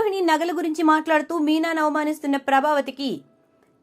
రోహిణి నగల గురించి మాట్లాడుతూ మీనాను అవమానిస్తున్న ప్రభావతికి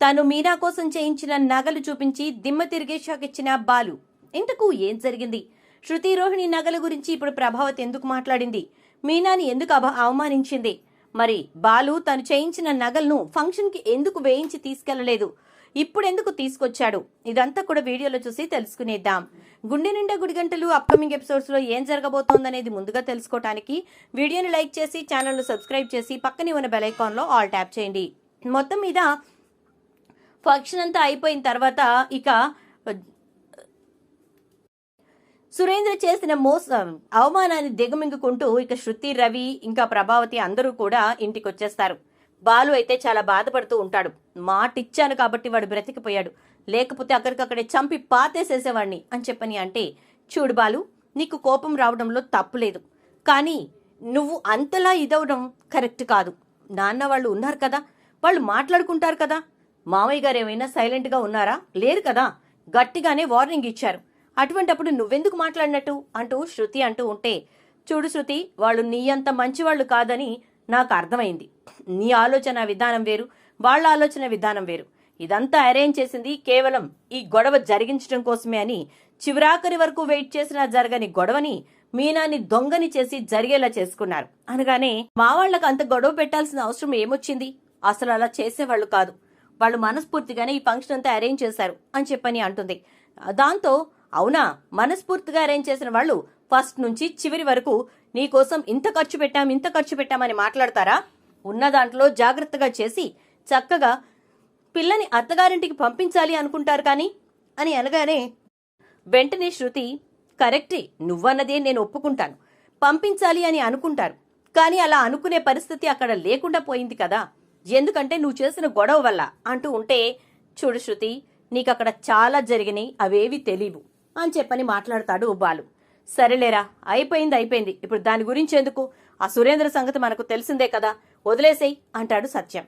తను మీనా కోసం చేయించిన నగలు చూపించి దిమ్మ తిరిగే షాక్ ఇచ్చిన బాలు. ఇంతకు ఏం జరిగింది? శృతి రోహిణి నగల గురించి ఇప్పుడు ప్రభావతి ఎందుకు మాట్లాడింది? మీనాని ఎందుకు అభ అవమానించింది? మరి బాలు తను చేయించిన నగలను ఫంక్షన్కి ఎందుకు వేయించి తీసుకెళ్ళలేదు? ఇప్పుడు ఎందుకు తీసుకొచ్చాడు? ఇదంతా కూడా వీడియోలో చూసి తెలుసుకునేద్దాం. గుండె నిండా గుడి గంటలు అప్కమింగ్ ఎపిసోడ్స్లో ఏం జరగబోతోందనేది ముందుగా తెలుసుకోవడానికి వీడియోని లైక్ చేసి ఛానల్ను సబ్స్క్రైబ్ చేసి పక్కనే ఉన్న బెల్లో ఆల్ ట్యాప్ చేయండి. మొత్తం మీద ఫంక్షన్ అంతా అయిపోయిన తర్వాత ఇక సురేంద్ర చేసిన మోసం అవమానాన్ని దిగమింగుకుంటూ ఇక శృతి రవి ఇంకా ప్రభావతి అందరూ కూడా ఇంటికి వచ్చేస్తారు బాలు అయితే చాలా బాధపడుతూ ఉంటాడు. మాట ఇచ్చాను కాబట్టి వాడు బ్రతికిపోయాడు. లేకపోతే అక్కడికక్కడే చంపి పాతేసేసేవాడిని అని చెప్పని అంటే చూడు బాలు నీకు కోపం రావడంలో తప్పు లేదు. కానీ నువ్వు అంతలా ఇదవడం కరెక్ట్ కాదు. నాన్న వాళ్ళు ఉన్నారు కదా వాళ్ళు మాట్లాడుకుంటారు కదా. మామయ్య గారు ఏమైనా సైలెంట్గా ఉన్నారా? లేరు కదా. గట్టిగానే వార్నింగ్ ఇచ్చారు. అటువంటప్పుడు నువ్వెందుకు మాట్లాడినట్టు? అంటూ శృతి అంటూ ఉంటే చూడు శృతి వాళ్ళు నీ అంత మంచివాళ్ళు కాదని నాకు అర్థమైంది. నీ ఆలోచన విధానం వేరు వాళ్ళ ఆలోచన విధానం వేరు. ఇదంతా అరేంజ్ చేసింది కేవలం ఈ గొడవ జరిగించడం కోసమే అని చివరాఖరి వరకు వెయిట్ చేసినా జరగని గొడవని మీనాని దొంగని చేసి జరిగేలా చేసుకున్నారు. అనగానే మా వాళ్ళకి అంత గొడవ పెట్టాల్సిన అవసరం ఏమొచ్చింది? అసలు అలా చేసేవాళ్ళు కాదు. వాళ్ళు మనస్ఫూర్తిగానే ఈ ఫంక్షన్ అంతా అరేంజ్ చేశారు అని చెప్పని అంటుంది. దాంతో అవునా మనస్ఫూర్తిగా అరేంజ్ చేసిన వాళ్ళు ఫస్ట్ నుంచి చివరి వరకు నీకోసం ఇంత ఖర్చు పెట్టాం ఇంత ఖర్చు పెట్టామని మాట్లాడతారా? ఉన్న దాంట్లో జాగ్రత్తగా చేసి చక్కగా పిల్లని అత్తగారింటికి పంపించాలి అనుకుంటారు కానీ అని అనగానే వెంటనే శృతి కరెక్టే నువ్వన్నదే నేను ఒప్పుకుంటాను. పంపించాలి అని అనుకుంటారు. కానీ అలా అనుకునే పరిస్థితి అక్కడ లేకుండా పోయింది కదా. ఎందుకంటే నువ్వు చేసిన గొడవ వల్ల అంటూ ఉంటే చూడు శృతి నీకు అక్కడ చాలా జరిగినాయి అవేవి తెలియవు అని చెప్పని మాట్లాడతాడు బాలు. సరేలేరా అయిపోయింది అయిపోయింది. ఇప్పుడు దాని గురించి ఎందుకు? ఆ సురేంద్ర సంగతి మనకు తెలిసిందే కదా. వదిలేసేయ్ అంటాడు సత్యం.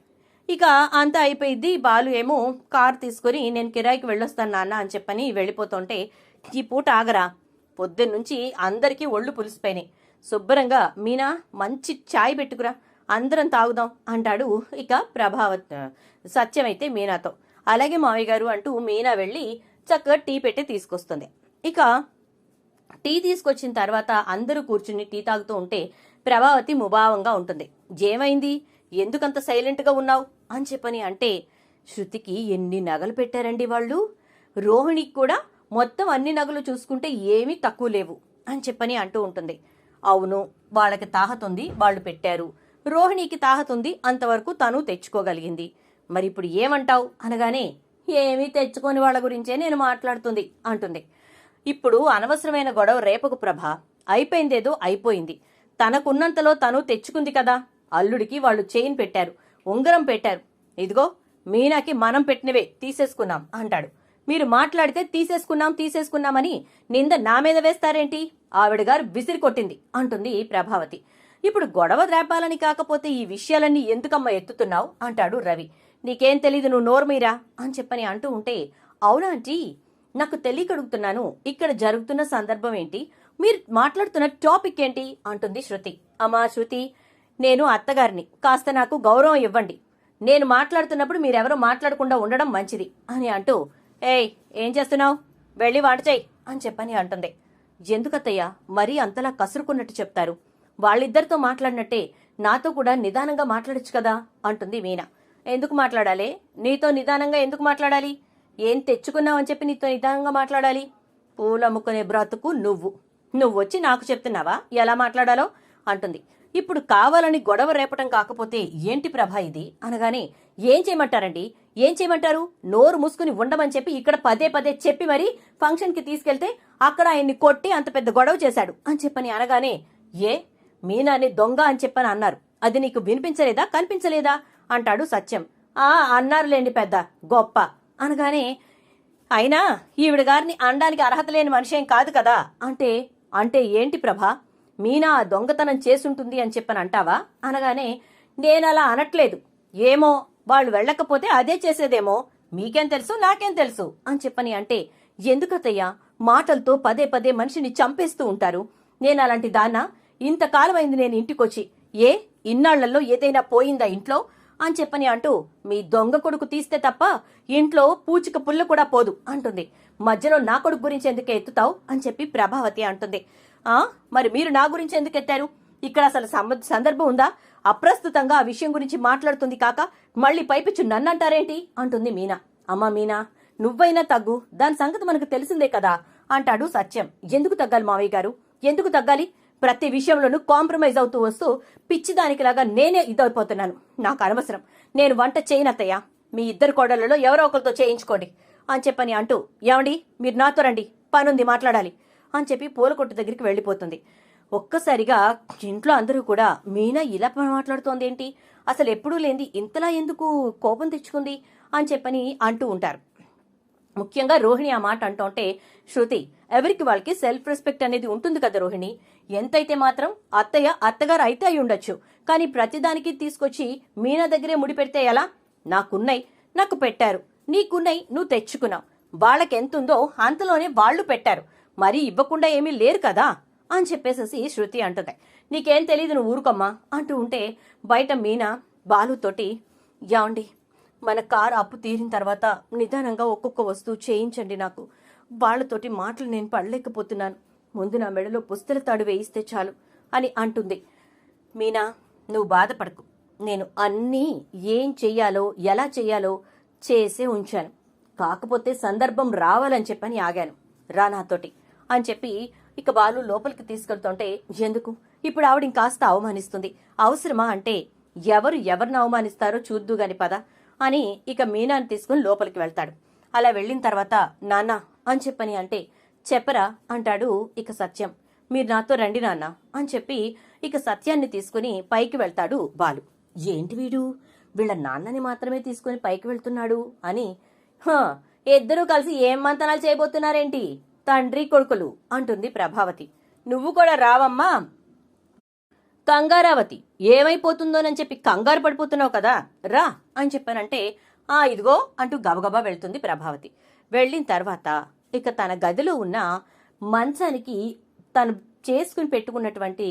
ఇక అంతా అయిపోయింది బాలు ఏమో కార్ తీసుకుని నేను కిరాయికి వెళ్ళొస్తాను నాన్న అని చెప్పని వెళ్ళిపోతుంటే ఈ పూట ఆగరా. పొద్దున్నుంచి అందరికీ ఒళ్ళు పులిసిపోయినాయి. శుభ్రంగా మీనా మంచి ఛాయ్ పెట్టుకురా అందరం తాగుదాం అంటాడు ఇక ప్రభావత్. సత్యమైతే మీనాతో. అలాగే మావయ్య గారు అంటూ మీనా వెళ్ళి చక్కగా టీ పెట్టి తీసుకొస్తుంది. ఇక టీ తీసుకొచ్చిన తర్వాత అందరూ కూర్చుని టీ తాగుతూ ఉంటే ప్రభావతి ముభావంగా ఉంటుంది. ఏమైంది? ఎందుకంత సైలెంట్గా ఉన్నావు? అని చెప్పని అంటే శృతికి ఎన్ని నగలు పెట్టారండి వాళ్ళు? రోహిణికి కూడా మొత్తం అన్ని నగలు చూసుకుంటే ఏమీ తక్కువ లేవు. అని చెప్పని అంటూ ఉంటుంది. అవును వాళ్ళకి తాహతుంది వాళ్ళు పెట్టారు. రోహిణికి తాహతుంది అంతవరకు తను తెచ్చుకోగలిగింది. మరి ఇప్పుడు ఏమంటావు? అనగానే ఏమీ తెచ్చుకొని వాళ్ళ గురించే నేను మాట్లాడుతుంది అంటుంది. ఇప్పుడు అనవసరమైన గొడవ రేపకు ప్రభ. అయిపోయిందేదో అయిపోయింది. తనకున్నంతలో తను తెచ్చుకుంది కదా. అల్లుడికి వాళ్ళు చైన్ పెట్టారు ఉంగరం పెట్టారు. ఇదిగో మీనాకి మనం పెట్టినవే తీసేసుకున్నాం అంటాడు. మీరు మాట్లాడితే తీసేసుకున్నాం తీసేసుకున్నామని నింద నా మీద వేస్తారేంటి? ఆవిడ గారు విసిరి కొట్టింది అంటుంది ప్రభావతి. ఇప్పుడు గొడవ ద్రాపాలని కాకపోతే ఈ విషయాలన్నీ ఎందుకమ్మా ఎత్తుతున్నావు? అంటాడు రవి. నీకేం తెలీదు నువ్వు నోర్మీరా అని చెప్పని అంటూ ఉంటే అవునా ఆంటీ? నాకు తెలియకడుగుతున్నాను. ఇక్కడ జరుగుతున్న సందర్భం ఏంటి? మీరు మాట్లాడుతున్న టాపిక్ ఏంటి? అంటుంది శృతి. అమ్మా శృతి నేను అత్తగారిని. కాస్త నాకు గౌరవం ఇవ్వండి. నేను మాట్లాడుతున్నప్పుడు మీరెవరో మాట్లాడకుండా ఉండడం మంచిది అని అంటూ ఏయ్ ఏం చేస్తున్నావు? వెళ్ళి వంట చేయి అని చెప్పని అంటుంది. ఎందుకత్తయ్య మరీ అంతలా కసురుకున్నట్టు చెప్తారు. వాళ్ళిద్దరితో మాట్లాడినట్టే నాతో కూడా నిదానంగా మాట్లాడొచ్చు కదా అంటుంది మీనా. ఎందుకు మాట్లాడాలి? నీతో నిదానంగా ఎందుకు మాట్లాడాలి? ఏం తెచ్చుకున్నావని చెప్పి నీతో నిదానంగా మాట్లాడాలి? పూలమ్ముకునే బ్రతుకు నువ్వు. నువ్వు వచ్చి నాకు చెప్తున్నావా? ఎలా మాట్లాడాలో? అంటుంది. ఇప్పుడు కావాలని గొడవ రేపటం కాకపోతే ఏంటి ప్రభా ఇది? అనగానే ఏం చేయమంటారండి? ఏం చేయమంటారు? నోరు మూసుకుని ఉండమని చెప్పి ఇక్కడ పదే పదే చెప్పి మరీ ఫంక్షన్కి తీసుకెళ్తే అక్కడ ఆయన్ని కొట్టి అంత పెద్ద గొడవ చేశాడు అని చెప్పని అనగానే ఏ? మీనాని దొంగ అని చెప్పని అన్నారు. అది నీకు వినిపించలేదా? కనిపించలేదా? అంటాడు సత్యం. ఆ అన్నారులేండి పెద్ద గొప్ప. అనగానే అయినా ఈవిడ గారిని అనడానికి అర్హత లేని మనిషి ఏం కాదు కదా? అంటే అంటే ఏంటి ప్రభా? మీనా దొంగతనం చేసుంటుంది అని చెప్పని అంటావా అనగానే నేనలా అనట్లేదు. ఏమో వాళ్ళు వెళ్ళకపోతే అదే చేసేదేమో. మీకేం తెలుసు నాకేం తెలుసు? అని చెప్పని అంటే ఎందుకతయ్యా మాటలతో పదే పదే మనిషిని చంపేస్తూ ఉంటారు. నేను అలాంటి దాన్న? ఇంతకాలమైంది నేను ఇంటికొచ్చి. ఏ? ఇన్నాళ్ళలో ఏదైనా పోయిందా ఇంట్లో? అని చెప్పని అంటూ మీ దొంగ కొడుకు తీస్తే తప్ప ఇంట్లో పూచిక పుల్ల కూడా పోదు అంటుంది. మధ్యలో నా కొడుకు గురించి ఎందుకు ఎత్తుతావు అని చెప్పి ప్రభావతి అంటుంది. ఆ మరి మీరు నా గురించి ఎందుకు ఎత్తారు? ఇక్కడ అసలు సందర్భం ఉందా? అప్రస్తుతంగా ఆ విషయం గురించి మాట్లాడుతుంది కాక మళ్ళీ పైపిచ్చు నన్ను అంటారేంటి అంటుంది మీనా. అమ్మా మీనా నువ్వైనా తగ్గు. దాని సంగతి మనకు తెలిసిందే కదా అంటాడు సత్యం. ఎందుకు తగ్గాలి మావయ్య గారు? ఎందుకు తగ్గాలి? ప్రతి విషయంలోనూ కాంప్రమైజ్ అవుతూ వస్తూ పిచ్చిదానికిలాగా నేనే ఇదైపోతున్నాను. నాకు అనవసరం. నేను వంట చేయనత్తయ్యా. మీ ఇద్దరు కోడళ్ళలో ఎవరో ఒకరితో చేయించుకోండి. అని చెప్పని అంటూ ఏమండి? మీరు నాతో రండి. పనుంది మాట్లాడాలి. అని చెప్పి పూల కొట్టు దగ్గరికి వెళ్ళిపోతుంది. ఒక్కసారిగా ఇంట్లో అందరూ కూడా మీనా ఇలా మాట్లాడుతోంది ఏంటి అసలు ఎప్పుడూ లేనిది ఇంతలా ఎందుకు? కోపం తెచ్చుకుంది? అని చెప్పని అంటూ ఉంటారు. ముఖ్యంగా రోహిణి ఆ మాట అంటుంటే శృతి ఎవరికి వాళ్ళకి సెల్ఫ్ రెస్పెక్ట్ అనేది ఉంటుంది కదా రోహిణి? ఎంతైతే మాత్రం అత్తయ్య అత్తగారు అయితే అయి ఉండొచ్చు. కానీ ప్రతిదానికి తీసుకొచ్చి మీనా దగ్గరే ముడి పెడితే ఎలా? నాకున్నాయి నాకు పెట్టారు. నీకున్నాయి నువ్వు తెచ్చుకున్నావు. వాళ్ళకి ఎంతుందో అంతలోనే వాళ్ళు పెట్టారు. మరీ ఇవ్వకుండా ఏమీ లేరు కదా? అని చెప్పేసేసి శృతి అంటుంది. నీకేం తెలియదు నువ్వు ఊరుకమ్మా అంటూ ఉంటే బయట మీనా బాలుతోటి యాండి మన కారు అప్పు తీరిన తర్వాత నిదానంగా ఒక్కొక్క వస్తువు చేయించండి నాకు. వాళ్ళతోటి మాటలు నేను పడలేకపోతున్నాను. ముందు నా మెడలో పుస్తల తాడు వేయిస్తే చాలు అని అంటుంది. మీనా నువ్వు బాధపడకు. నేను అన్నీ ఏం చెయ్యాలో ఎలా చెయ్యాలో చేసే ఉంచాను. కాకపోతే సందర్భం రావాలని చెప్పని ఆగాను. రా నాతోటి అని చెప్పి ఇక బాలు లోపలికి తీసుకెళ్తుంటే ఎందుకు? ఇప్పుడు ఆవిడ ఇంకాస్త అవమానిస్తుంది. అవసరమా అంటే ఎవరు ఎవరిని అవమానిస్తారో చూద్దు గాని పద. అని ఇక మీనాని తీసుకుని లోపలికి వెళ్తాడు. అలా వెళ్ళిన తర్వాత నాన్న అని చెప్పని అంటే చెప్పరా అంటాడు ఇక సత్యం. మీరు నాతో రండి నాన్న అని చెప్పి ఇక సత్యాన్ని తీసుకుని పైకి వెళ్తాడు బాలు. ఏంటి వీడు? వీళ్ళ నాన్నని మాత్రమే తీసుకుని పైకి వెళ్తున్నాడు అని. ఇద్దరూ కలిసి ఏం మంతనాలు చేయబోతున్నారేంటి? తండ్రి కొడుకులు అంటుంది ప్రభావతి. నువ్వు కూడా రావమ్మా కంగారావతి ఏమైపోతుందోనని చెప్పి కంగారు పడిపోతున్నావు కదా రా అని చెప్పానంటే ఆ ఇదిగో అంటూ గబగబా వెళ్తుంది ప్రభావతి. వెళ్ళిన తర్వాత ఇక తన గదిలో ఉన్న మంచానికి తను చేసుకుని పెట్టుకున్నటువంటి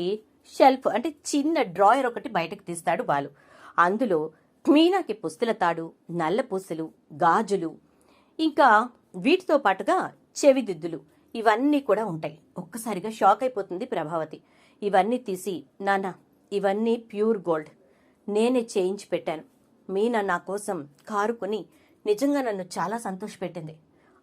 షెల్ఫ్ అంటే చిన్న డ్రాయర్ ఒకటి బయటకు తీస్తాడు బాలు. అందులో మీనాకి పుస్తుల తాడు నల్ల పూసలు గాజులు ఇంకా వీటితో పాటుగా చెవిదిద్దులు ఇవన్నీ కూడా ఉంటాయి. ఒక్కసారిగా షాక్ అయిపోతుంది ప్రభావతి. ఇవన్నీ తీసి నాన్న ఇవన్నీ ప్యూర్ గోల్డ్. నేనే చేయించి పెట్టాను. మీనా నా కోసం కారు కొని నిజంగా నన్ను చాలా సంతోషపెట్టింది.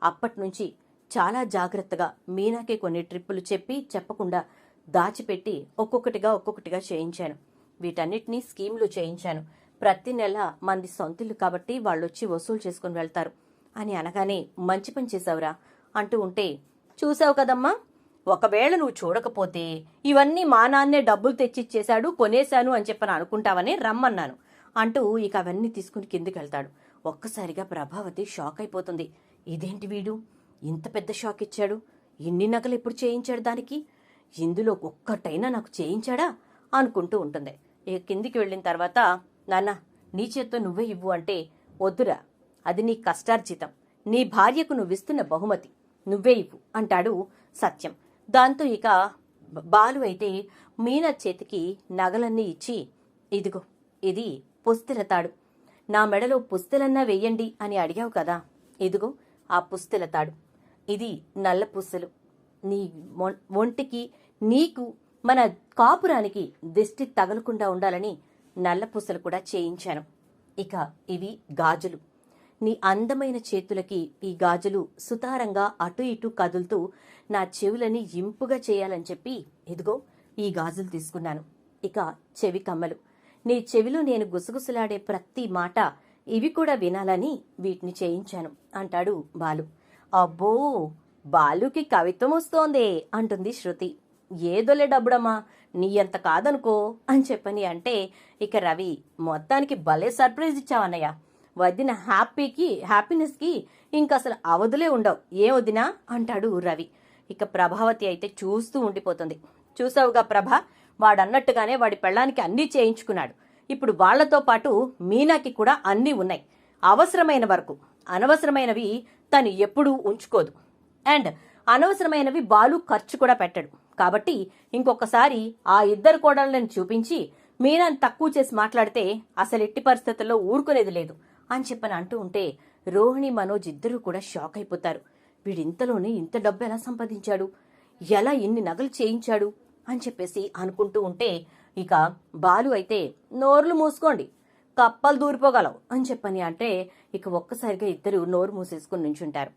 అప్పటి నుంచి చాలా జాగ్రత్తగా మీనాకే కొన్ని ట్రిప్పులు చెప్పి చెప్పకుండా దాచిపెట్టి ఒక్కొక్కటిగా ఒక్కొక్కటిగా చేయించాను. వీటన్నిటినీ స్కీమ్లు చేయించాను. ప్రతి నెల మంది సొంతిల్లు కాబట్టి వాళ్ళొచ్చి వసూలు చేసుకుని వెళ్తారు. అని అనగానే మంచి పని చేసావురా అంటూ ఉంటే చూసావు కదమ్మా ఒకవేళ నువ్వు చూడకపోతే ఇవన్నీ మా నాన్నే డబ్బులు తెచ్చిచ్చేశాడు కొనేశాను అని చెప్పని అనుకుంటావని రమ్మన్నాను. అంటూ ఇక అవన్నీ తీసుకుని కిందికి వెళ్తాడు. ఒక్కసారిగా ప్రభావతి షాక్ అయిపోతుంది. ఇదేంటి వీడు? ఇంత పెద్ద షాక్ ఇచ్చాడు. ఇన్ని నగలు ఎప్పుడు చేయించాడు దానికి? ఇందులో ఒక్కటైనా నాకు చేయించాడా? అనుకుంటూ ఉంటుంది. ఇక కిందికి వెళ్ళిన తర్వాత నాన్న నీ చేత్తో నువ్వే ఇవ్వు అంటే వద్దురా. అది నీ కష్టార్జితం. నీ భార్యకు నువ్విస్తున్న బహుమతి. నువ్వే ఇవ్వు అంటాడు సత్యం. దాంతో ఇక బాలు అయితే మీనా చేతికి నగలన్నీ ఇచ్చి ఇదిగో ఇది పుస్తెల తాడు. నా మెడలో పుస్తెలన్నా వెయ్యండి అని అడిగావు కదా. ఇదిగో ఆ పుస్తెల తాడు. ఇది నల్ల పుస్తలు. నీ ఒంటికి నీకు మన కాపురానికి దిష్టి తగలకుండా ఉండాలని నల్ల పూసలు కూడా చేయించాను. ఇక ఇవి గాజులు. నీ అందమైన చేతులకి ఈ గాజులు సుతారంగా అటు ఇటు కదులుతూ నా చెవులని ఇంపుగా చేయాలని చెప్పి ఇదిగో ఈ గాజులు తీసుకున్నాను. ఇక చెవి కమ్మలు. నీ చెవిలో నేను గుసగుసలాడే ప్రతి మాట ఇవి కూడా వినాలని వీటిని చేయించాను అంటాడు బాలు. అబ్బో బాలుకి కవిత్వం వస్తోందే అంటుంది శృతి. ఏదోలే డబ్బుడమ్మా నీ అంత కాదనుకో అని చెప్పని అంటే ఇక రవి మొత్తానికి భలే సర్ప్రైజ్ ఇచ్చావన్నయ్య. వదిన హ్యాపీకి హ్యాపీనెస్కి ఇంక అసలు అవధులే ఉండవు. ఏ వదినా? అంటాడు రవి. ఇక ప్రభావతి అయితే చూస్తూ ఉండిపోతుంది. చూసావుగా ప్రభ వాడన్నట్టుగానే వాడి పెళ్ళానికి అన్నీ చేయించుకున్నాడు. ఇప్పుడు వాళ్ళతో పాటు మీనాకి కూడా అన్నీ ఉన్నాయి. అవసరమైన వరకు. అనవసరమైనవి తను ఎప్పుడూ ఉంచుకోదు. అండ్ అనవసరమైనవి బాలు ఖర్చు కూడా పెట్టడు. కాబట్టి ఇంకొకసారి ఆ ఇద్దరు కోడళ్ళని చూపించి మీనాని తక్కువ చేసి మాట్లాడితే అసలు ఎట్టి పరిస్థితుల్లో ఊరుకునేది లేదు. అని చెప్పని అంటూ ఉంటే రోహిణి మనోజ్ ఇద్దరూ కూడా షాక్ అయిపోతారు. వీడింతలోనే ఇంత డబ్బు ఎలా సంపాదించాడు? ఎలా ఇన్ని నగలు చేయించాడు? అని చెప్పేసి అనుకుంటూ ఉంటే ఇక బాలు అయితే నోర్లు మూసుకోండి కప్పలు దూరిపోగలవు అని చెప్పని అంటే ఇక ఒక్కసారిగా ఇద్దరు నోరు మూసేసుకుని నుంచుంటారు.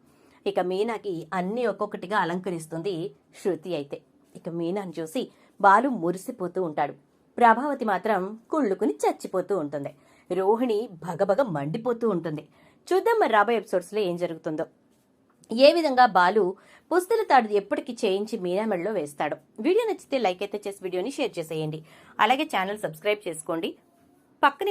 ఇక మీనాకి అన్ని ఒక్కొక్కటిగా అలంకరిస్తుంది శృతి అయితే. ఇక మీనాని చూసి బాలు మురిసిపోతూ ఉంటాడు. ప్రభావతి మాత్రం కుళ్ళుకుని చచ్చిపోతూ ఉంటుంది. రోహిణి భగభగ మండిపోతూ ఉంటుంది. చూద్దాం మరి రాబోయే ఎపిసోడ్స్లో ఏం జరుగుతుందో. ఏ విధంగా బాలు పుస్తల తాడు ఎప్పటికి చేయించి మీనామెడలో వేస్తాడు. వీడియో నచ్చితే లైక్ అయితే చేసి వీడియోని షేర్ చేసేయండి. అలాగే ఛానల్ సబ్స్క్రైబ్ చేసుకోండి. పక్కనే